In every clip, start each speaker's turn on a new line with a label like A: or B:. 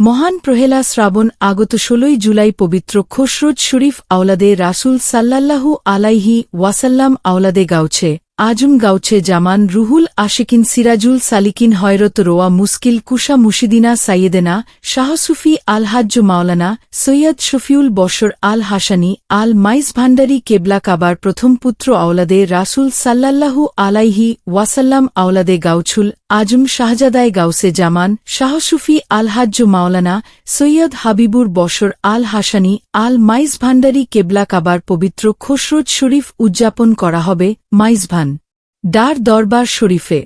A: মহান প্রহেলা শ্রাবণ আগত ষোলোই জুলাই পবিত্র খসরুজ শরীফ আওলাদে রাসুল সাল্লাল্লাহু আলাইহি ওয়াসাল্লাম আওলাদে গাউছে আজম গাউছে জামান রুহুল, আশিকিন সিরাজুল, সালিকিন হয়রত রোয়া মুস্কিল কুশা মুশিদিনা, সাইয়েদেনা শাহসুফি আলহাজ্জ মাওলানা, সৈয়দ শফিউল বশর আল হাসানি, আল মাইজ ভান্ডারি কেবলা কাবার প্রথম পুত্র আওলাদে রাসুল সাল্লাল্লাহু আলাইহি ওয়াসাল্লাম আওলাদে গাউছুল, আজম শাহজাদায় গাউসে জামান শাহসুফি আলহাজ্জ মাওলানা, সৈয়দ হাবিবুর বশর আল হাসানি, আল মাইজ ভান্ডারি কেবলা কাবার পবিত্র খসরুজ শরীফ উদযাপন করা হবে মাইজভান ডার দরবার শরীফে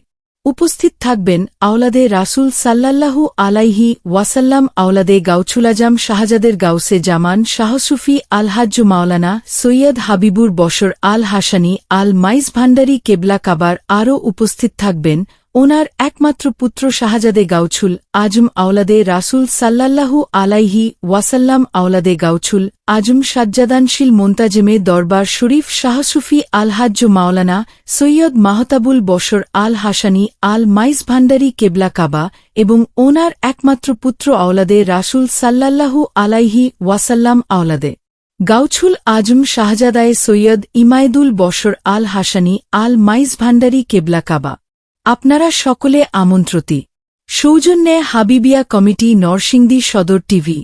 A: উপস্থিত থাকবেন আওলাদে রাসুল সাল্লাল্লাহু আলাইহি ওয়াসাল্লাম, আওলাদে গাউছুলাজাম শাহজাদের গাউসে জামান শাহসুফি আলহাজ্জ মাওলানা সৈয়দ হাবিবুর বসর আল হাসানি আল মাইজ ভান্ডারি কেবলা কাবার আরও উপস্থিত থাকবেন ওনার একমাত্র পুত্র শাহজাদে গাউছুল আজম আওলাদে রাসুল সাল্লাল্লাহু আলাইহি ওয়াসাল্লাম আওলাদে গাউছুল আজম সাজ্জাদানশীল মোন্তাজেমে দরবার শরীফ শাহসুফি আলহাজ্জ মাওলানা সৈয়দ মাহতাবুল বশর আল হাসানি আল মাইজ ভান্ডারি কেবলা কাবা এবং ওনার একমাত্র পুত্র আওলাদে রাসুল সাল্লাল্লাহু আলাইহি ওয়াসাল্লাম আওলাদে। গাউছুল আজম শাহজাদায়ে সৈয়দ ইমায়দুল বশর আল হাসানি আল মাইজ ভান্ডারি কেবলা কাবা। আপনারা সকলে আমন্ত্রতি। সৌজন্যে হাবিবিয়া কমিটি নরসিংদী সদর টিভি।